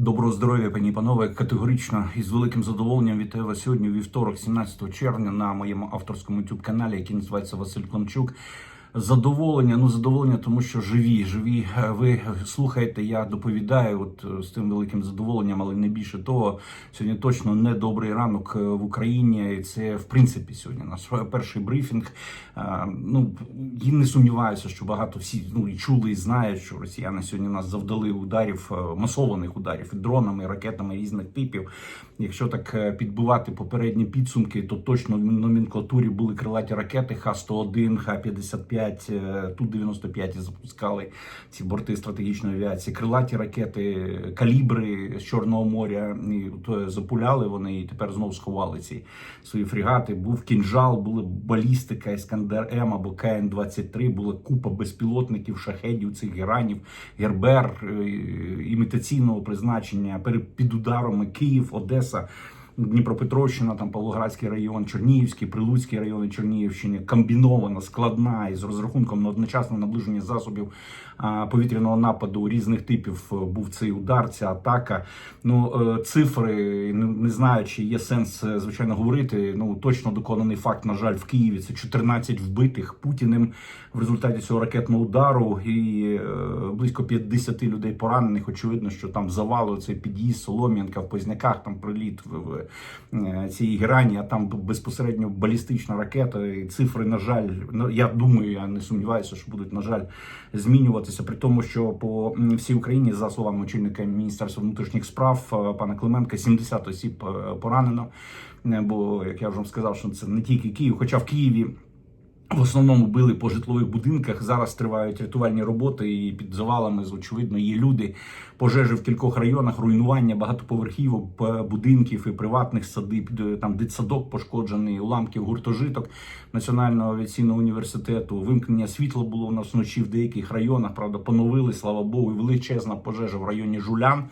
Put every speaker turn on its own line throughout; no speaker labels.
Доброго здоров'я, пані і панове. Категорично і з великим задоволенням вітаю вас сьогодні, вівторок, 17 червня, на моєму авторському youtube каналі, який називається Василь Климчук. Задоволення, ну задоволення, тому що живі, живі. Е, Ви слухаєте, я доповідаю от е, з тим великим задоволенням, але не більше того. Сьогодні точно не добрий ранок е, в Україні. І це в принципі сьогодні наш перший брифінг. Ну і не сумніваюся, що багато всі ну і чули і знають, що росіяни сьогодні нас завдали ударів, масованих ударів дронами, ракетами різних типів. Якщо так підбивати попередні підсумки, то точно в номенклатурі були крилаті ракети Х-101, Х-55, е, Ту-95 запускали ці борти стратегічної авіації. Крилаті ракети, калібри з Чорного моря то запуляли вони і тепер знову сховали ці свої фрегати. Був кінжал, були балістика, Іскандер М або КН-23, була купа безпілотників, шахедів, цих геранів, Гербер е, імітаційного призначення перед під ударами Київ, Одеса. Дніпропетровщина, там Павлоградський район, Чернігівський, Прилуцький райони Чернігівщини, комбінована, складна і з розрахунком на одночасне наближення засобів повітряного нападу різних типів був цей удар, ця атака. Ну е, цифри не, не знаю, чи є сенс е, звичайно говорити. Ну точно доконаний факт, на жаль, в Києві це 14 вбитих Путіним в результаті цього ракетного удару і е, близько 50 людей поранених. Очевидно, що там завали цей під'їзд, Солом'янка в Позняках, там приліт в, е, грані, а там безпосередньо балістична ракета. І цифри, на жаль, ну я думаю, я не сумніваюся, що будуть, на жаль, змінюватися. При тому, що по всій Україні, за словами очільника Міністерства внутрішніх справ е, пана Клименка, 70 осіб е, поранено. Бо, як я вже вам сказав, що це не тільки Київ, хоча в Києві. В основному били по житлових будинках. Зараз тривають рятувальні роботи, і під завалами очевидно є люди. Пожежі в кількох районах, руйнування багатоповерхівок, будинків і приватних садиб. Там дитсадок пошкоджений, уламків гуртожиток Національного авіаційного університету. Вимкнення світла було у нас вночі в деяких районах. Правда, поновили, слава Богу, величезна пожежа в районі Жулян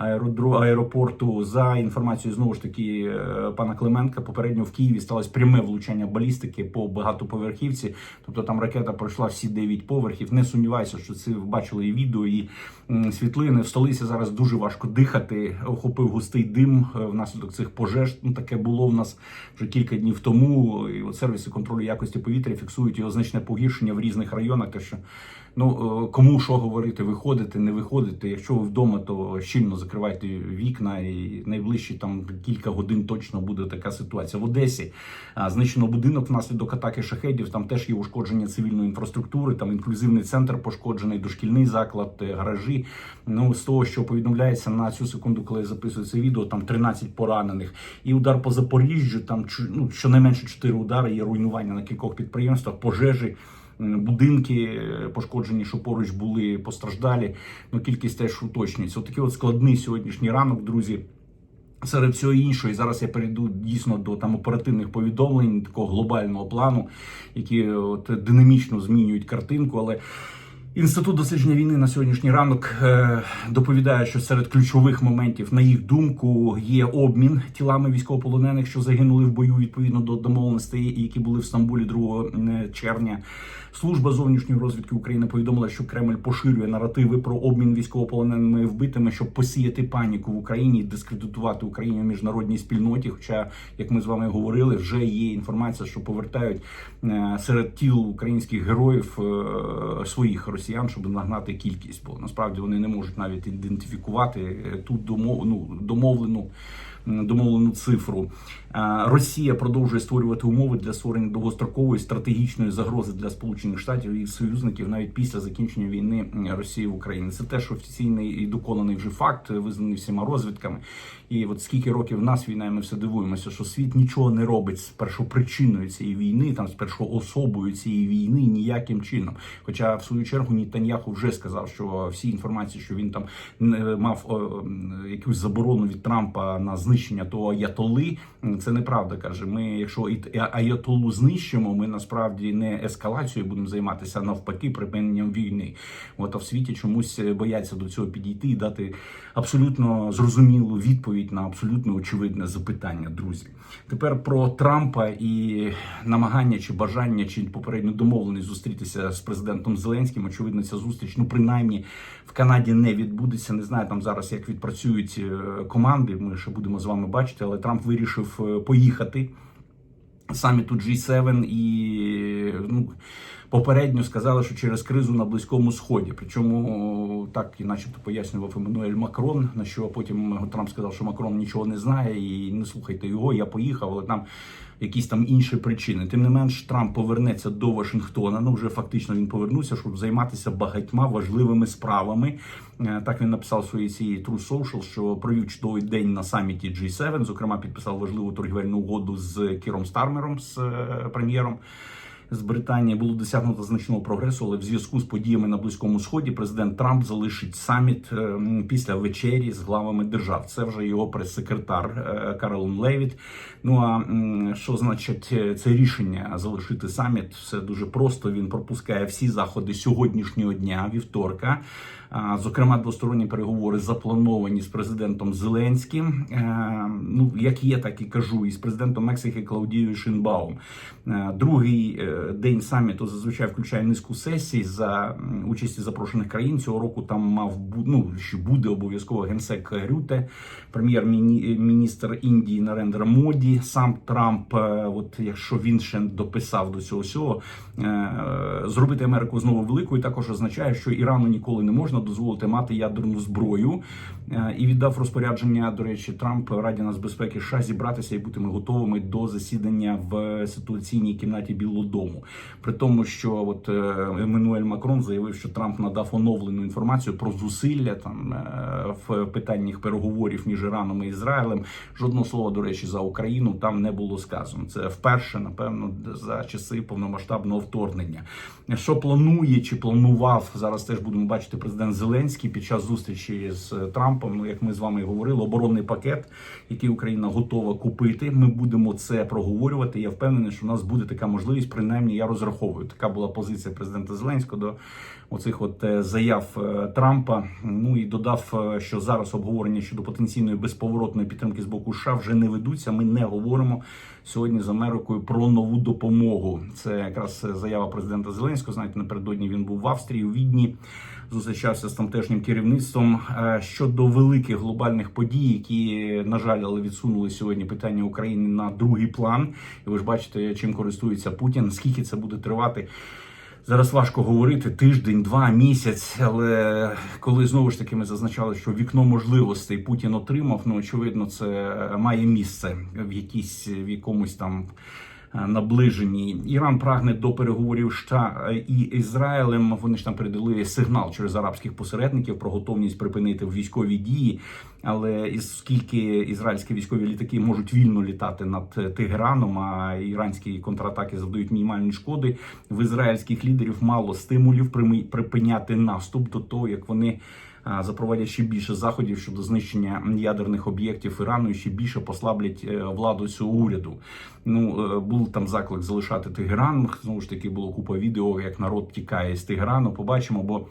аеропорту. За інформацією знову ж таки е, пана Клименка, попередньо в Києві сталося пряме влучання балістики по багатоповерхівці. Тобто там ракета пройшла всі 9 поверхів. Не сумніваюся, що це бачили і відео, і світлини. В столиці зараз дуже важко дихати. Охопив густий дим е, внаслідок цих пожеж. Ну таке було в нас вже кілька днів тому. І от сервіси контролю якості повітря фіксують його значне погіршення в різних районах. Так що Ну е, кому що говорити, виходити, не виходити. Якщо ви вдома, то щільно закривайте вікна, і найближчі там кілька годин точно буде така ситуація. В Одесі знищено будинок внаслідок атаки шахедів. Там теж є ушкодження цивільної інфраструктури. Там інклюзивний центр пошкоджений, дошкільний заклад, е, гаражі. Ну з того, що повідомляється на цю секунду, коли я записую це відео, там 13 поранених. І удар по Запоріжжю. Там ну, щонайменше 4 удари. Є руйнування на кількох підприємствах, пожежі. М, Будинки е, пошкоджені, що поруч були постраждалі. Ну кількість теж уточнюється. Отакий от складний сьогоднішній ранок, друзі. Серед всього іншого, і зараз я перейду дійсно до там оперативних повідомлень такого глобального плану, які е, от динамічно змінюють картинку. Але інститут дослідження війни на сьогоднішній ранок е, доповідає, що серед ключових моментів, на їх думку, є обмін тілами військовополонених, що загинули в бою відповідно до домовленостей, які були в Стамбулі 2 червня. Служба зовнішньої розвідки України повідомила, що Кремль поширює наративи про обмін військовополоненими вбитими, щоб посіяти паніку в Україні і дискредитувати Україну в міжнародній спільноті. Хоча, як ми з вами говорили, вже є інформація, що повертають е, серед тіл українських героїв е, своїх росіян, щоб нагнати кількість, бо насправді вони не можуть навіть ідентифікувати е, ту домов, ну, домовлену. Домовлену цифру Е, Росія продовжує створювати умови для створення довгострокової стратегічної загрози для Сполучених Штатів і союзників навіть після закінчення війни Росії в Україні. Це теж офіційний і доконаний вже факт, визнаний всіма розвідками. І от скільки років в нас війна, і ми все дивуємося, що світ нічого не робить з першопричиною цієї війни, там з першоособою цієї війни ніяким чином. Хоча в свою чергу Нітаньяху вже сказав, що всі інформації, що він там не мав якусь заборону від Трампа на знищення того аятоли. Це неправда. каже. Ми, якщо аятолу знищимо, ми насправді не ескалацією будемо займатися, а навпаки, припиненням війни. От а в світі чомусь бояться до цього підійти і дати абсолютно зрозумілу відповідь на абсолютно очевидне запитання. Друзі, тепер про Трампа і намагання чи бажання, чи попередньо домовленість зустрітися з президентом Зеленським. Очевидно, ця зустріч, ну принаймні в Канаді не відбудеться. Не знаю там зараз, як відпрацюють е, команди. Ми ще будемо з вами бачити, але Трамп вирішив е, поїхати саміту G7 і ну. Попередньо сказали, що через кризу на близькому сході. Причому так і начебто пояснював Еммануель Макрон. На що потім Трамп сказав, що Макрон нічого не знає, і не слухайте його. Я поїхав, але там якісь там інші причини. Тим не менш, Трамп повернеться до Вашингтона. Ну вже фактично він повернувся, щоб займатися багатьма важливими справами. Е, Так він написав своїй цієї True Social, що провів чудовий день на саміті G7, Зокрема, підписав важливу торгівельну угоду з Кіром Стармером, з е, прем'єром з Британії було досягнуто значного прогресу, але в зв'язку з подіями на близькому сході президент Трамп залишить саміт е, після вечері з главами держав. Це вже його прес-секретар е, Каролін Левіт. Ну а що значить е, це рішення залишити саміт? Все дуже просто. Він пропускає всі заходи сьогоднішнього дня, вівторка. Зокрема, двосторонні переговори заплановані з президентом Зеленським. Е, Ну як є, так і кажу, і з президентом Мексики Клаудією Шинбаум. Е, Другий е, день саміту зазвичай включає низку сесій за участі запрошених країн. Цього року там мав ну, що буде обов'язково генсек Рюте, прем'єр-міністр Індії Нарендра Моді. Сам Трамп, от якщо він ще дописав до цього всього, зробити Америку знову великою, також означає, що Ірану ніколи не можна дозволити мати ядерну зброю. Е, І віддав розпорядження, до речі, Трамп Раді нацбезпеки США зібратися і бути готовими до засідання в ситуаційній кімнаті Білого Дому. При тому, що от е, Еммануель Макрон заявив, що Трамп надав оновлену інформацію про зусилля там е, в питаннях переговорів між Іраном і Ізраїлем. Жодного слова, до речі, за Україну там не було сказано. Це вперше, напевно, за часи повномасштабного вторгнення. Що планує чи планував зараз? Теж будемо бачити президент Зеленський під час зустрічі з Трампом. Ну як ми з вами говорили, оборонний пакет, який Україна готова купити. Ми будемо це проговорювати. Я впевнений, що у нас буде така можливість. Принаймні, я розраховую. Така була позиція президента Зеленського до оцих от е, заяв е, Трампа. Ну і додав, е, що зараз обговорення щодо потенційної безповоротної підтримки з боку США вже не ведуться. Ми не говоримо сьогодні з Америкою про нову допомогу. Це якраз заява президента Зеленського. Знаєте, напередодні він був в Австрії у Відні. Зустрічався з тамтешнім керівництвом щодо великих глобальних подій, які на жаль, але відсунули сьогодні питання України на другий план. І ви ж бачите, чим користується Путін. Скільки це буде тривати? Зараз важко говорити тиждень, два місяць. Але коли знову ж таки ми зазначали, що вікно можливостей Путін отримав, ну очевидно, це має місце в якійсь в якомусь там. Е, Наближенні Іран прагне до переговорів США і Ізраїлем. Вони ж там передали сигнал через арабських посередників про готовність припинити військові дії. Але оскільки ізраїльські військові літаки можуть вільно літати над Тегераном, а іранські контратаки завдають мінімальні шкоди, в ізраїльських лідерів мало стимулів припиняти наступ до того, як вони запровадять ще більше заходів щодо знищення ядерних об'єктів Ірану і ще більше послаблять е, владу цього уряду. Ну е, був там заклик залишати Тегеран. Знову ж таки було купа відео, як народ тікає з Тегерану. Побачимо, бо.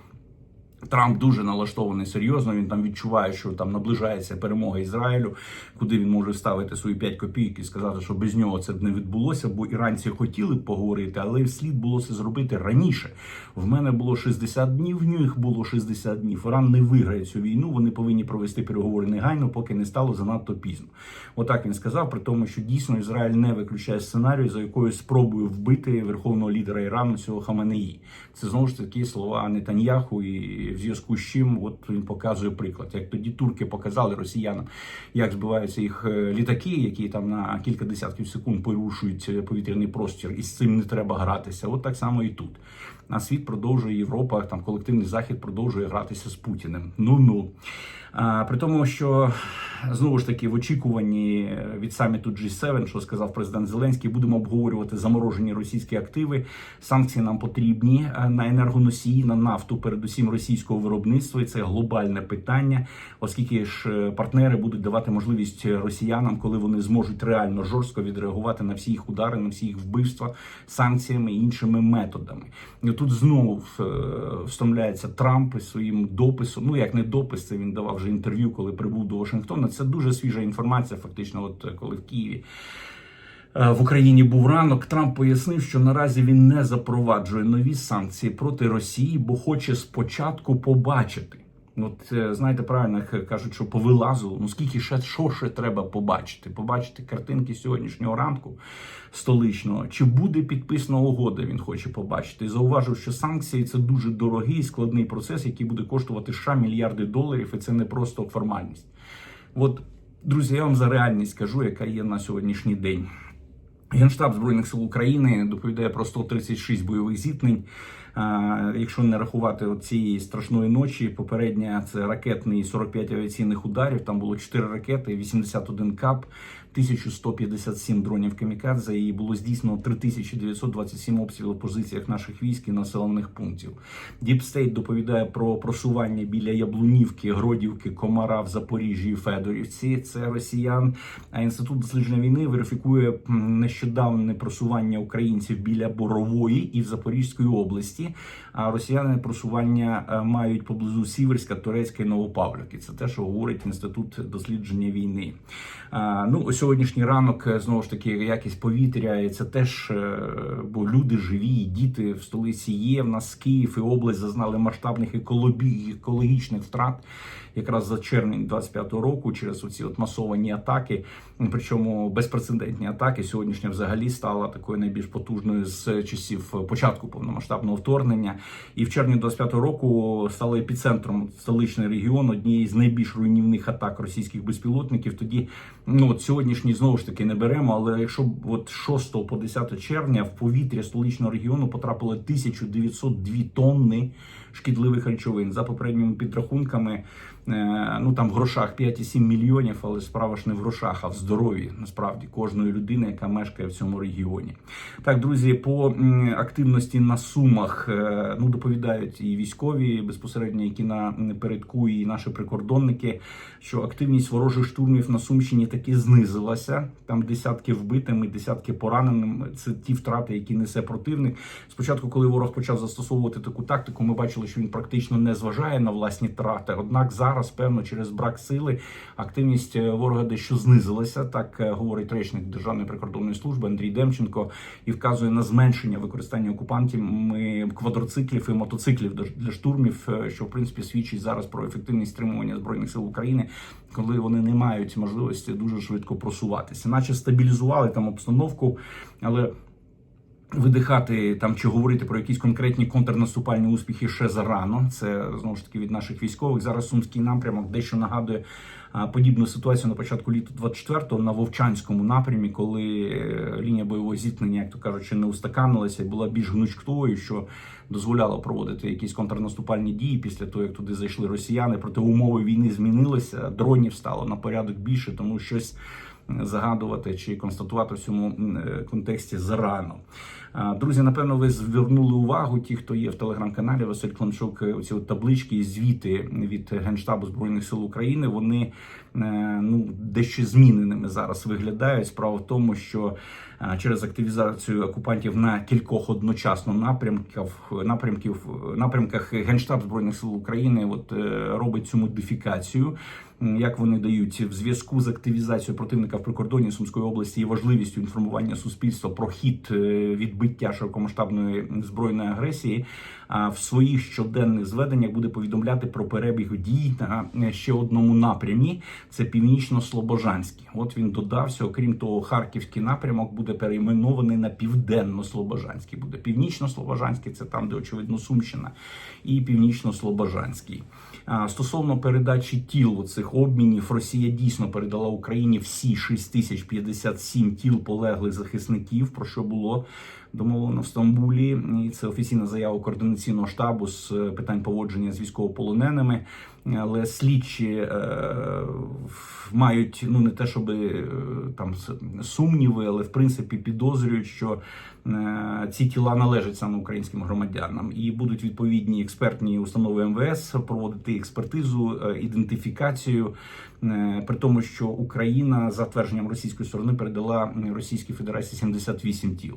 Трамп дуже налаштований серйозно. Він там відчуває, що там наближається перемога Ізраїлю, куди він може ставити свої 5 копійок і сказати, що без нього це б не відбулося, бо іранці хотіли б поговорити, але слід було це зробити раніше. В мене було 60 днів, в них було 60 днів. Іран не виграє цю війну. Вони повинні провести переговори негайно, поки не стало занадто пізно. Отак він сказав, при тому, що дійсно Ізраїль не виключає сценарію, за якою спробою вбити верховного лідера Ірану цього Хаменеї. Це знову ж таки слова Нетаньяху, і в зв'язку з чим от він показує приклад. Як тоді турки показали росіянам, як збиваються їх е, літаки, які там на кілька десятків секунд порушують е, повітряний простір, і з цим не треба гратися. От так само і тут. А світ продовжує Європа, там колективний захід продовжує гратися з Путіним. Ну ну. А, при тому, що знову ж таки в очікуванні від саміту G7, що сказав президент Зеленський, будемо обговорювати заморожені російські активи. Санкції нам потрібні е, на енергоносії, на нафту, передусім російську. Російського виробництва. І це глобальне питання, оскільки ж е, партнери будуть давати можливість росіянам, коли вони зможуть реально жорстко відреагувати на всі їх удари, на всі їх вбивства санкціями і іншими методами. І тут знову е, встромляється Трамп із своїм дописом. Ну як не допис, це він давав вже інтерв'ю, коли прибув до Вашингтона. Це дуже свіжа інформація. Фактично, от е, коли в Києві. Е, В Україні був ранок. Трамп пояснив, що наразі він не запроваджує нові санкції проти Росії, бо хоче спочатку побачити. От е, знаєте, правильно кажуть, що повилазило. Ну скільки ще що ще треба побачити? Побачити картинки сьогоднішнього ранку столичного. Чи буде підписана угода? Він хоче побачити. І зауважив, що санкції це дуже дорогий і складний процес, який буде коштувати США мільярди доларів, і це не просто формальність. От, друзі, я вам за реальність кажу, яка є на сьогоднішній день. Генштаб Збройних сил України доповідає про 136 бойових зіткнень. Якщо не рахувати цієї страшної ночі, попередня це ракетний 45 авіаційних ударів. Там було 4 ракети, 81 кап, 1157 дронів камікадзе. І було здійснено 3927 обстрілів в позиціях наших військ і населених пунктів. Діпстейт доповідає про просування біля Яблунівки, Гродівки, Комара в Запоріжжі і Федорівці. Це росіян. А інститут дослідження війни верифікує нещодавне просування українців біля Борової і в Запорізької області. А росіяни просування е, мають поблизу Сіверська, Турецька і Новопавлівки. Це те, що говорить інститут дослідження війни. Ну сьогоднішній ранок е, знову ж таки якість повітря. І це теж е, бо люди живі, діти в столиці є. В нас Київ і область зазнали масштабних екологі- екологічних втрат. Якраз за червень 25-го року через оці от масовані атаки, причому безпрецедентні атаки. Сьогоднішня взагалі стала такою найбільш потужною з часів початку повномасштабного вторгнення. І в червні 25-го року стало епіцентром столичний регіон однієї з найбільш руйнівних атак російських безпілотників. Тоді ну от сьогоднішній знову ж таки не беремо. Але якщо от 6 по 10 червня в повітря столичного регіону потрапило 1902 тонни шкідливих речовин за попередніми підрахунками. е, Ну там в грошах 5,7 мільйонів, але справа ж не в грошах, а в здоров'ї насправді кожної людини, яка мешкає в цьому регіоні. Так, друзі, по активності на сумах е, ну доповідають і військові безпосередньо, які на передку, і наші прикордонники, що активність ворожих штурмів на Сумщині таки знизилася. Там десятки вбитими, десятки пораненими. Це ті втрати, які несе противник. Спочатку, коли ворог почав застосовувати таку тактику, ми бачили, що він практично не зважає на власні трати. Однак зараз, певно, через брак сили активність е, ворога дещо знизилася. Так е, говорить речник Державної прикордонної служби Андрій Демченко і вказує на зменшення використання окупантів квадроциклів і мотоциклів для- штурмів, е, що в принципі свідчить зараз про ефективність стримування збройних сил України, коли вони не мають можливості дуже швидко просуватися, наче стабілізували там обстановку, але видихати там чи говорити про якісь конкретні контрнаступальні успіхи ще зарано. Це знову ж таки від наших військових. Зараз сумський напрямок дещо нагадує подібну ситуацію на початку літа 24-го на Вовчанському напрямі, коли е, лінія бойового зіткнення, як то кажучи, не устаканилася і була більш гнучкою, що дозволяло проводити якісь контрнаступальні дії після того, як туди зайшли росіяни. Проте умови війни змінилися. Дронів стало на порядок більше, тому щось загадувати чи констатувати в цьому е, контексті зарано. Друзі, напевно, ви звернули увагу, ті, хто є в телеграм-каналі Василь Кланчук, е, оці от таблички і звіти від Генштабу Збройних сил України, вони ну дещо зміненими зараз виглядають. Справа в тому, що е, через активізацію окупантів на кількох одночасно напрямків напрямків напрямках Генштаб Збройних сил України от е, робить цю модифікацію. Як вони дають в зв'язку з активізацією противника в прикордонні Сумської області і важливістю інформування суспільства про хід е, відбиття широкомасштабної збройної агресії, а в своїх щоденних зведеннях буде повідомляти про перебіг дій на е, ще одному напрямі. Це північно-слобожанський. От він додався. Окрім того, харківський напрямок буде перейменований на південно-слобожанський. Буде північно-слобожанський, це там, де очевидно Сумщина, і північно-слобожанський. Стосовно передачі тіл цих обмінів, Росія дійсно передала Україні всі 6057 тіл полеглих захисників, про що було домовлено в Стамбулі. І це офіційна заява координаційного штабу з е, питань поводження з військовополоненими. Але слідчі е, мають ну не те, щоб е, там сумніви, але в принципі підозрюють, що ці тіла належать саме українським громадянам, і будуть відповідні експертні установи МВС проводити експертизу, е, ідентифікацію. е, При тому, що Україна за твердженням російської сторони передала Російській Федерації 78 тіл.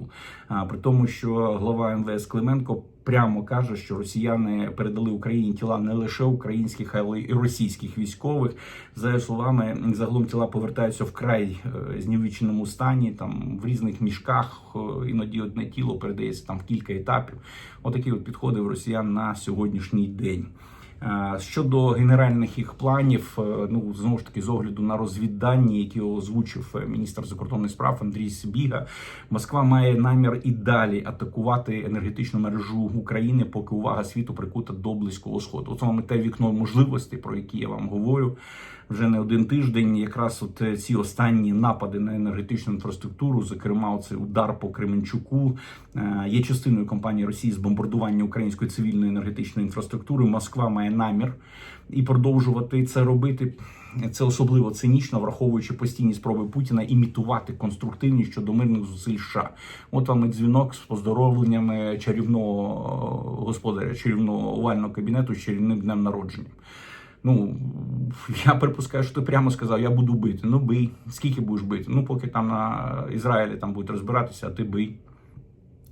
А при тому, що глава МВС Клименко прямо каже, що росіяни передали Україні тіла не лише українських, але й російських військових. За його словами, загалом тіла повертаються вкрай е, знівеченому стані, там в різних мішках. е, Іноді одне тіло передається там в кілька етапів. Отакі от підходи в росіян на сьогоднішній день. Е, Щодо генеральних їх планів, е, ну знову ж таки, з огляду на розвіддані, які озвучив е, міністр закордонних справ Андрій Сибіга, Москва має намір і далі атакувати енергетичну мережу України, поки увага світу прикута до близького сходу. От саме те вікно можливостей, про які я вам говорю. Вже не один тиждень, якраз от е, ці останні напади на енергетичну інфраструктуру, зокрема, цей удар по Кременчуку, е, є частиною кампанії Росії з бомбардування української цивільної енергетичної інфраструктури. Москва має намір і продовжувати це робити. Це особливо цинічно, враховуючи постійні спроби Путіна імітувати конструктивність щодо мирних зусиль США. От вам і дзвінок з поздоровленнями чарівного е, господаря, чарівного овального кабінету з чарівним днем народження. Ну я припускаю, що ти прямо сказав, я буду бити. Ну бий. Скільки будеш бити? Ну, поки там на Ізраїлі там будуть розбиратися, а ти бий.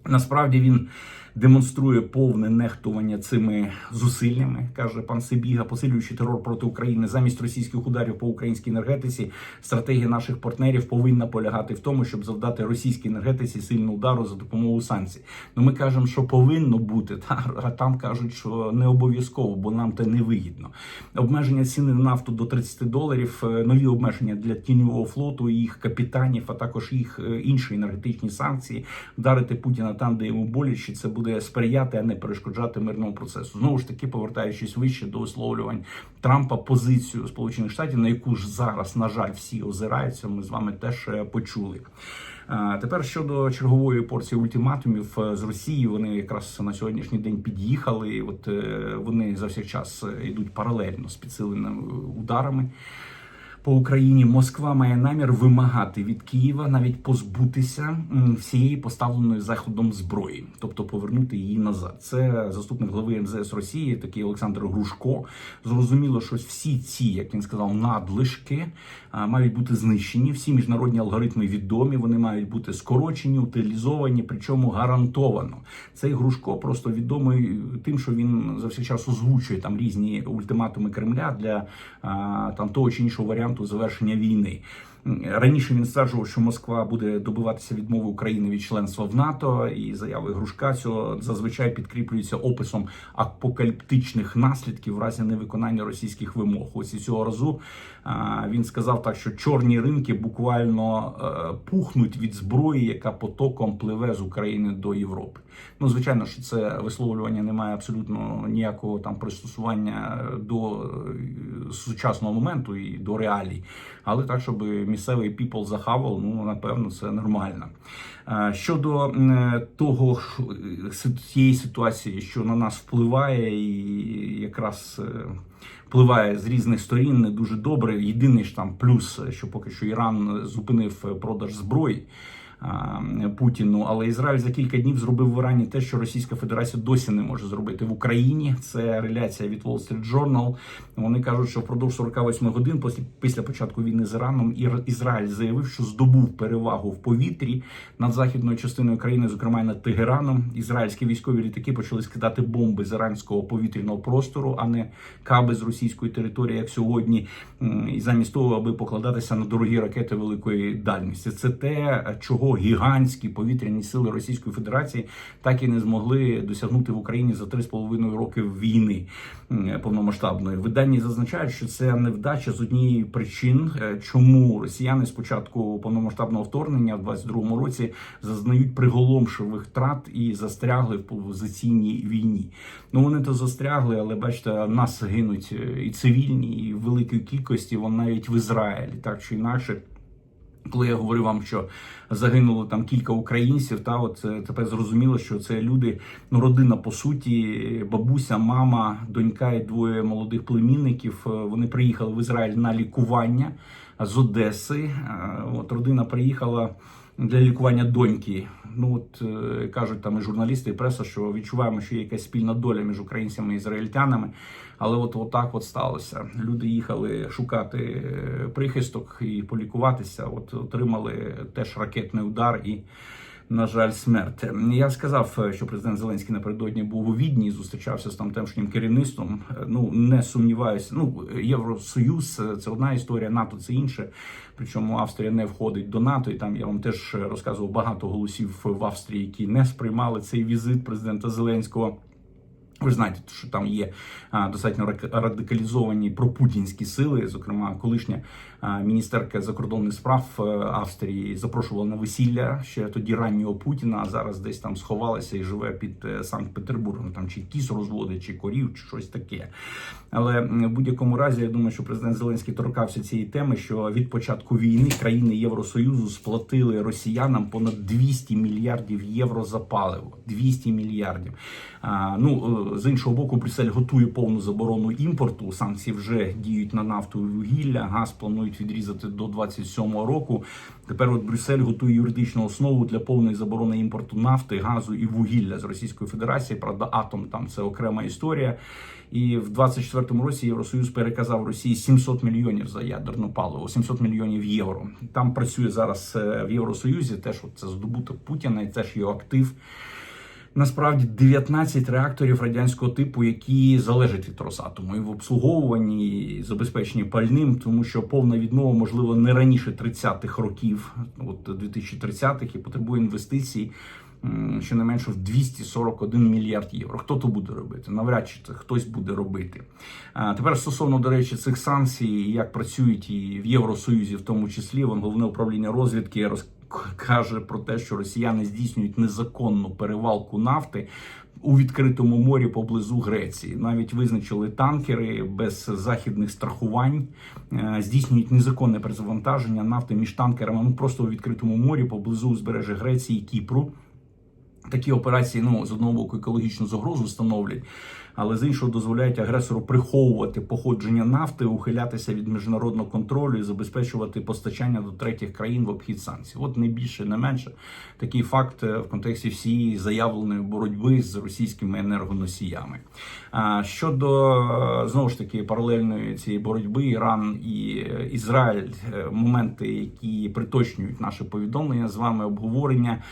Насправді він демонструє повне нехтування цими зусиллями, каже пан Сибіга, посилюючи терор проти України замість російських ударів по українській енергетиці. Стратегія наших партнерів повинна полягати в тому, щоб завдати російській енергетиці сильну удару за допомогою санкцій. Ну ми кажемо, що повинно бути, а там кажуть, що не обов'язково, бо нам це не вигідно. Обмеження ціни на нафту до 30 доларів, е, нові обмеження для тіньового флоту, їх капітанів, а також їх е, інші енергетичні санкції. Вдарити Путіна там, де йому боляче, це буде сприяти, а не перешкоджати мирному процесу. Знову ж таки, повертаючись вище до висловлювань Трампа, позицію Сполучених Штатів, на яку ж зараз, на жаль, всі озираються. Ми з вами теж е, почули. Е, Тепер щодо чергової порції ультиматумів е, з Росії, вони якраз на сьогоднішній день під'їхали. От вони за всіх час йдуть паралельно з підсиленими ударами. По Україні Москва має намір вимагати від Києва навіть позбутися всієї поставленої заходом зброї, тобто повернути її назад. Це заступник глави МЗС Росії, такий Олександр Грушко. Зрозуміло, що всі ці, як він сказав, надлишки мають бути знищені. Всі міжнародні алгоритми відомі. Вони мають бути скорочені, утилізовані, причому гарантовано. Цей Грушко просто відомий тим, що він за всіх час озвучує там різні ультиматуми Кремля для там того чи іншого варіанту завершення війни. Раніше він стверджував, що Москва буде добиватися відмови України від членства в НАТО, і заяви Грушка цього зазвичай підкріплюються описом апокаліптичних наслідків в разі невиконання російських вимог. Ось і цього разу він сказав так, що чорні ринки буквально е, пухнуть від зброї, яка потоком пливе з України до Європи. Ну, звичайно, що це висловлювання не має абсолютно ніякого там пристосування до е, сучасного моменту і до реалій, але так, щоб місцевий піпл захавав, ну напевно, це нормально. Е, Щодо того ш- е, си- тієї ситуації, що на нас впливає, і якраз е, впливає з різних сторін не дуже добре. Єдиний ж там плюс, що поки що Іран зупинив продаж зброї. А, Путіну, але Ізраїль за кілька днів зробив в Ірані те, що Російська Федерація досі не може зробити в Україні. Це реляція від Wall Street Journal. Вони кажуть, що впродовж 48 годин після, початку війни з Іраном Ір- Ізраїль заявив, що здобув перевагу в повітрі над західною частиною країни, зокрема над Тегераном. Ізраїльські військові літаки почали скидати бомби з іранського повітряного простору, а не каби з російської території, як сьогодні, і замість того, аби покладатися на дорогі ракети великої дальності. Це те, чого гігантські повітряні сили Російської Федерації так і не змогли досягнути в Україні за 3,5 роки війни повномасштабної. Видання зазначають, що це невдача з однієї причин, е, чому росіяни з початку повномасштабного вторгнення в 22-му році зазнають приголомшивих втрат і застрягли в позиційній війні. Ну вони то застрягли, але бачите, нас гинуть е, і цивільні, і в кількості. Вон навіть в Ізраїлі, так чи інакше. Коли я говорив вам, що загинуло там кілька українців, та от е, тепер зрозуміло, що це люди, ну родина по суті, бабуся, мама, донька і двоє молодих племінників. Е, Вони приїхали в Ізраїль на лікування з Одеси. Е, От родина приїхала для лікування доньки. Ну от кажуть там і журналісти, і преса, що відчуваємо, що є якась спільна доля між українцями і ізраїльтянами. Але от, от так от сталося. Люди їхали шукати е, прихисток і полікуватися. От отримали теж ракетний удар і. На жаль, смерть. Я сказав, що президент Зеленський напередодні був у Відні, зустрічався з тамтешнім керівництвом. Ну не сумніваюся. Ну Євросоюз це одна історія, НАТО це інше. Причому Австрія не входить до НАТО. І там я вам теж розказував багато голосів в Австрії, які не сприймали цей візит президента Зеленського. Ви знаєте, що там є достатньо радикалізовані пропутінські сили. Зокрема, колишня міністерка закордонних справ е, Австрії запрошувала на весілля ще тоді раннього Путіна. А зараз десь там сховалася і живе під е, Санкт-Петербургом. Там чи кіс розводить, чи корів, чи щось таке. Але в будь-якому разі я думаю, що президент Зеленський торкався цієї теми, що від початку війни країни Євросоюзу сплатили росіянам понад 200 мільярдів євро за паливо. 200 мільярдів. Ну е, з іншого боку, Брюссель готує повну заборону імпорту. Санкції вже діють на нафту і вугілля. Газ планують відрізати до 27-го року. Тепер от Брюссель готує юридичну основу для повної заборони імпорту нафти, газу і вугілля з Російської Федерації. Правда, атом там це окрема історія. І в 24-му році Євросоюз переказав Росії 700 мільйонів за ядерне паливо, 700 мільйонів євро. Там працює зараз е, в Євросоюзі. Теж от це здобуток Путіна, і це ж його актив. Насправді 19 реакторів радянського типу, які залежать від Росатому і в обслуговуванні, і забезпеченні пальним, тому що повна відмова можливо не раніше 30-х років, от 2030-х, і потребує інвестицій щонайменше в 241 мільярд євро. Хто то буде робити? Навряд чи це хтось буде робити. А тепер стосовно до речі цих санкцій, як працюють і в Євросоюзі, в тому числі, вон головне управління розвідки роз каже про те, що росіяни здійснюють незаконну перевалку нафти у відкритому морі поблизу Греції. Навіть визначили танкери без західних страхувань, е, здійснюють незаконне перезавантаження нафти між танкерами. Ну просто у відкритому морі поблизу узбережжя Греції і Кіпру. Такі операції ну з одного боку екологічну загрозу становлять, але з іншого дозволяють агресору приховувати походження нафти, ухилятися від міжнародного контролю і забезпечувати постачання до третіх країн в обхід санкцій. От не більше, не менше такий факт е, в контексті всієї заявленої боротьби з російськими енергоносіями. А щодо е, знову ж таки паралельної цієї боротьби, Іран і е, Ізраїль, моменти, які приточнюють наше повідомлення з вами обговорення,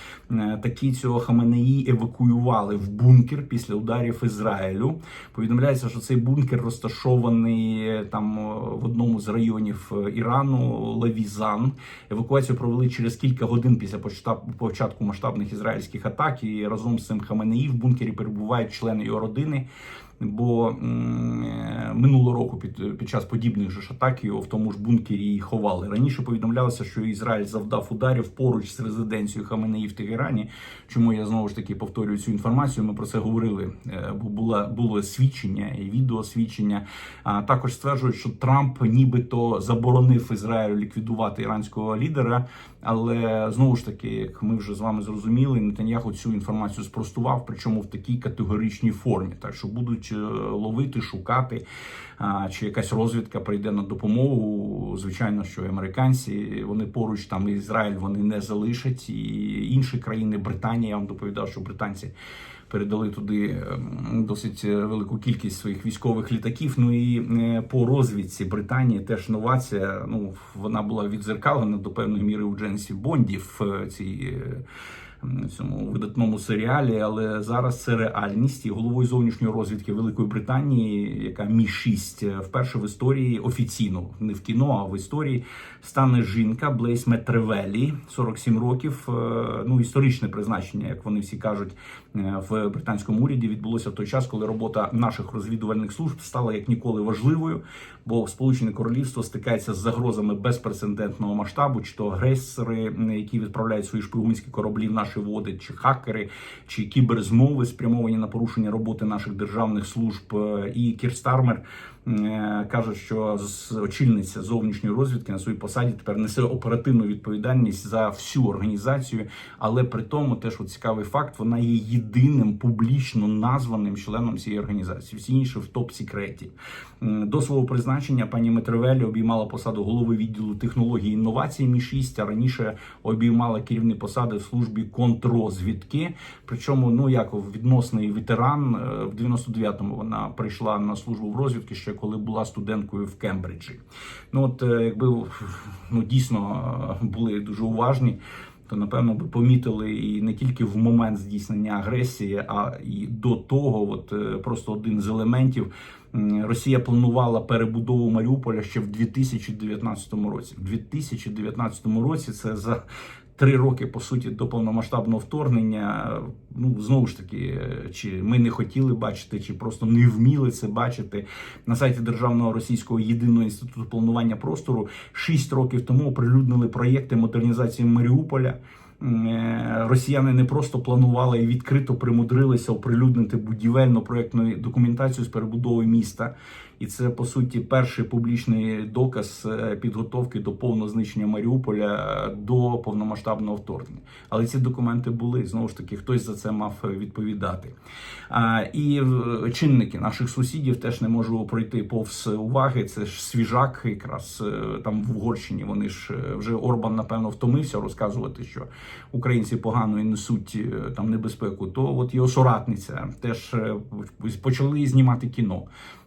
такі цього Хаменеї евакуювали в бункер після ударів Ізраїлю. Повідомляється, що цей бункер розташований е, там е, в одному з районів е, Ірану Левізан. Евакуацію провели через кілька годин після початку масштабних ізраїльських атак. І разом з цим Хаменеї в бункері перебувають члени його родини. Бо е, минулого року під, під час подібних же ж атак його в тому ж бункері і ховали. Раніше повідомлялося, що Ізраїль завдав ударів поруч з резиденцією Хаменеї в Тегерані. Чому я знову ж таки повторюю цю інформацію? Ми про це говорили. е, Бо була було свідчення і відеосвідчення. А також стверджують, що Трамп нібито заборонив Ізраїлю ліквідувати іранського лідера. Але знову ж таки, як ми вже з вами зрозуміли, Нетаньяху цю інформацію спростував, причому в такій категоричній формі. Так що будуть е, ловити, шукати, чи якась розвідка прийде на допомогу. Звичайно, що американці вони поруч там Ізраїль вони не залишать, і інші країни, Британія. Я вам доповідав, що британці. Передали туди ем, досить е, велику кількість своїх військових літаків. Ну і е, по розвідці Британії теж новація. Ну вона була відзеркалена до певної міри у Дженсі Бонді в е, цій. Е, цьому видатному серіалі, але зараз це реальність і головою зовнішньої розвідки Великої Британії, яка мі 6 вперше в історії офіційно не в кіно, а в історії стане жінка Блейс Метревелі, 47 років. Е, Ну історичне призначення, як вони всі кажуть, е, в британському уряді відбулося в той час, коли робота наших розвідувальних служб стала як ніколи важливою, бо Сполучене Королівство стикається з загрозами безпрецедентного масштабу, чи то агресори, які відправляють свої шпигунські кораблі в наші води, чи хакери, чи кіберзмови, спрямовані на порушення роботи наших державних служб. Е, І Кір Стармер каже, що очільниця зовнішньої розвідки на своїй посаді тепер несе оперативну відповідальність за всю організацію. Але при тому, теж цікавий факт, вона є єдиним публічно названим членом цієї організації. Всі інші в топ-секреті. До свого призначення пані Метревелі обіймала посаду голови відділу технологій і інновацій Мі 6 а раніше обіймала керівні посади в службі контррозвідки. Причому, ну як відносний ветеран, е, в 99-му вона прийшла на службу в розвідки ще коли була студенткою в Кембриджі. Ну от е, якби ну дійсно е, були дуже уважні. То напевно би помітили і не тільки в момент здійснення агресії, а і до того, от е, просто один з елементів. Росія планувала перебудову Маріуполя ще в 2019 році. В 2019 році це за три роки по суті до повномасштабного вторгнення. Ну знову ж таки, чи ми не хотіли бачити, чи просто не вміли це бачити на сайті Державного російського єдиного інституту планування простору. Шість років тому оприлюднили проєкти модернізації Маріуполя. Е, Росіяни не просто планували і відкрито примудрилися оприлюднити будівельну проєктну документацію з перебудови міста. І це по суті перший публічний доказ е, підготовки до повного знищення Маріуполя е, до повномасштабного вторгнення. Але ці документи були знову ж таки, хтось за це мав е, відповідати. А, і чинники наших сусідів теж не можу пройти повз уваги. Це ж свіжак, якраз там в Угорщині. Вони ж вже Орбан напевно втомився розказувати, що українці погано і несуть там небезпеку. То от його соратниця теж почали знімати кіно.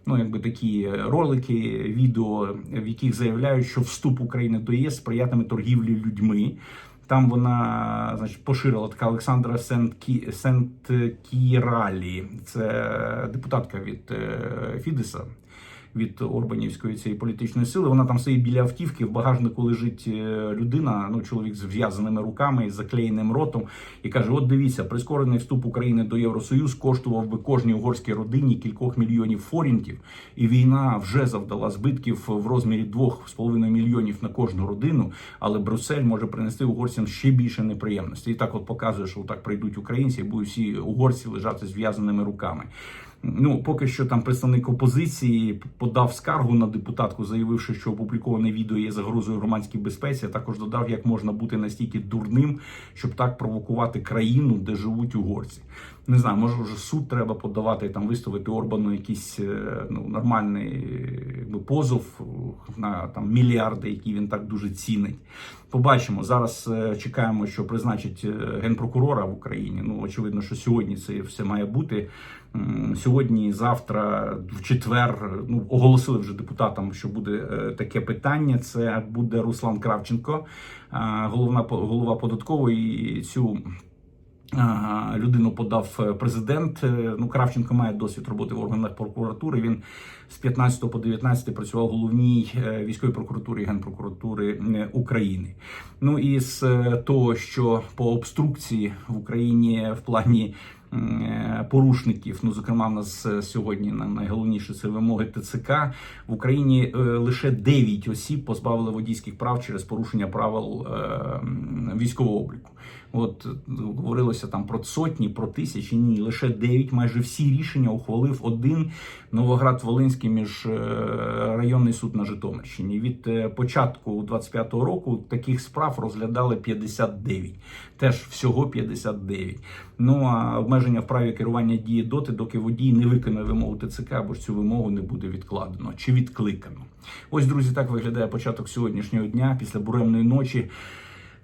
Ну, якби такі ролики, відео, в яких заявляють, що вступ України до ЄС сприятиме торгівлі людьми. Там вона значить, поширила така Олександра Сент-Кі... Сент-Кіралі. Це депутатка від е, Фідеса. Від Орбанівської цієї політичної сили вона там стоїть біля автівки. В багажнику лежить е, людина, ну чоловік з в'язаними руками з заклеєним ротом, і каже: От дивіться, прискорений вступ України до Євросоюз коштував би кожній угорській родині кількох мільйонів форінтів, і війна вже завдала збитків в розмірі 2,5 мільйонів на кожну родину. Але Брюссель може принести угорцям ще більше неприємностей. І так, от показує, що так прийдуть українці, і будуть всі угорці лежати з в'язаними руками. Ну, поки що там представник опозиції подав скаргу на депутатку, заявивши, що опубліковане відео є загрозою громадській безпеці. а Також додав, як можна бути настільки дурним, щоб так провокувати країну, де живуть угорці. Не знаю, може вже суд треба подавати там, виставити Орбану якийсь е, ну нормальний якби, позов на там мільярди, які він так дуже цінить. Побачимо зараз. е, Чекаємо, що призначить е, генпрокурора в Україні. Ну очевидно, що сьогодні це все має бути. Сьогодні, завтра, в четвер, ну оголосили вже депутатам, що буде таке питання. Це буде Руслан Кравченко, головна голова податкової. Цю людину подав е, президент. Е, Ну, Кравченко має досвід роботи в органах прокуратури. Він з 15 по 19 працював в головній е, військовій прокуратурі генпрокуратури України. Ну і з того, що по обструкції в Україні в плані порушників, ну зокрема, в нас сьогодні на- найголовніше це вимоги ТЦК в Україні лише 9 осіб позбавили водійських прав через порушення правил військового обліку. От е, говорилося там про сотні, про тисячі. Ні, лише 9. Майже всі рішення ухвалив один Новоград-Волинський міжрайонний суд на Житомирщині. Від е, початку 25-го року таких справ розглядали 59. Теж всього 59. Ну а обмеження в праві керування діє доти, доки водій не виконує вимогу ТЦК, або ж цю вимогу не буде відкладено чи відкликано. Ось, друзі, так виглядає початок сьогоднішнього дня після буремної ночі.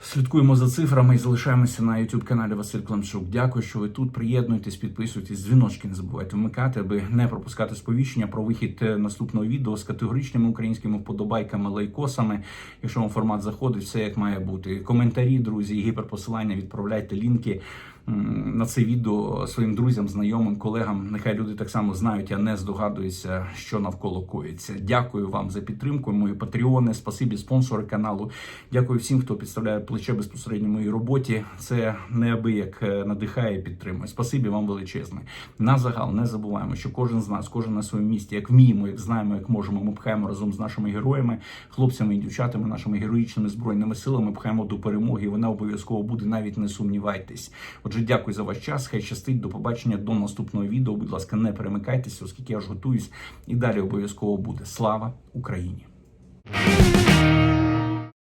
Слідкуємо за цифрами і залишаємося на youtube каналі Василь Климчук. Дякую, що ви тут. Приєднуйтесь, підписуйтесь, дзвіночки не забувайте вмикати, аби не пропускати сповіщення про вихід е, наступного відео з категоричними українськими вподобайками, лайкосами. Якщо вам формат заходить, все як має бути. Коментарі, друзі, гіперпосилання, відправляйте лінки на це відео своїм друзям, знайомим, колегам. Нехай люди так само знають, а не здогадуються, що навколо коїться. Дякую вам за підтримку. Мої патреони, спасибі спонсори каналу. Дякую всім, хто підставляє плече безпосередньо моїй роботі. Це неабияк е, надихає і підтримує. Спасибі вам величезне. На загал не забуваємо, що кожен з нас, кожен на своєму місці, як вміємо, як знаємо, як можемо, ми пхаємо разом з нашими героями, хлопцями і дівчатами, нашими героїчними збройними силами, пхаємо до перемоги. і Вона обов'язково буде, навіть не сумнівайтесь. Отже, Отже, дякую за ваш час. Хай щастить до побачення до наступного відео. Будь ласка, не перемикайтеся, оскільки я ж готуюсь і далі обов'язково буде. Слава Україні!